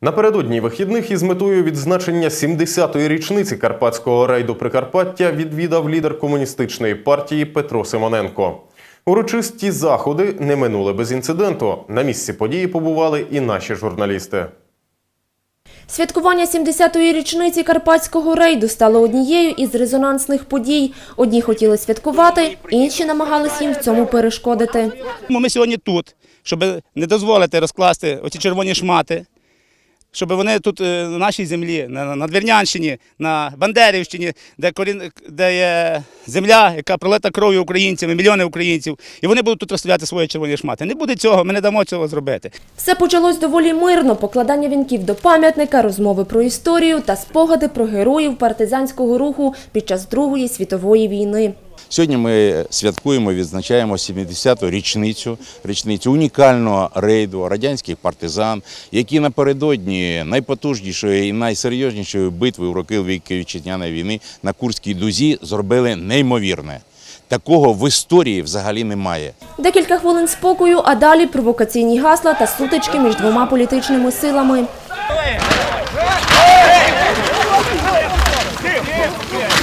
Напередодні вихідних із метою відзначення 70-ї річниці карпатського рейду Прикарпаття відвідав лідер комуністичної партії Петро Симоненко. Урочисті заходи не минули без інциденту. На місці події побували і наші журналісти. Святкування 70-ї річниці карпатського рейду стало однією із резонансних подій. Одні хотіли святкувати, інші намагались їм в цьому перешкодити. Ми сьогодні тут, щоб не дозволити розкласти оці червоні шмати, щоб вони тут е, на нашій землі, на, на Двірнянщині, на Бандерівщині, де, корін, де є земля, яка пролита кров'ю українцями, мільйони українців, і вони будуть тут розставляти свої червоні шмати. Не буде цього, ми не дамо цього зробити. Все почалось доволі мирно. Покладання вінків до пам'ятника, розмови про історію та спогади про героїв партизанського руху під час Другої світової війни. Сьогодні ми святкуємо, відзначаємо 70-ту річницю, річницю унікального рейду радянських партизан, які напередодні найпотужнішої і найсерйознішої битви в роки Великої Вітчизняної війни на Курській дузі зробили неймовірне. Такого в історії взагалі немає. Декілька хвилин спокою, а далі провокаційні гасла та сутички між двома політичними силами.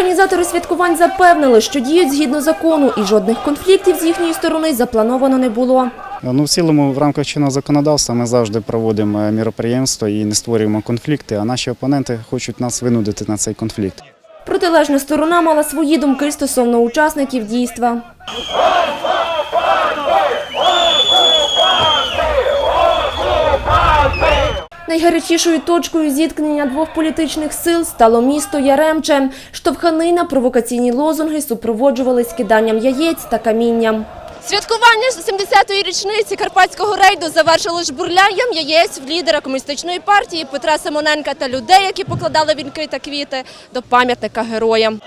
Організатори святкувань запевнили, що діють згідно закону і жодних конфліктів з їхньої сторони заплановано не було. Ну, в цілому, в рамках чинного законодавства ми завжди проводимо е, міроприємства і не створюємо конфлікти, а наші опоненти хочуть нас винудити на цей конфлікт. Протилежна сторона мала свої думки стосовно учасників дійства. Найгарячішою точкою зіткнення двох політичних сил стало місто Яремче. Штовхани на провокаційні лозунги супроводжувались киданням яєць та камінням. Святкування 70-ї річниці карпатського рейду завершилось жбурлянням яєць в лідера комуністичної партії Петра Симоненка та людей, які покладали вінки та квіти до пам'ятника героям.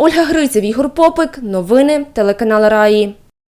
Ольга Гриців, Ігор Попик. Новини телеканал Раї.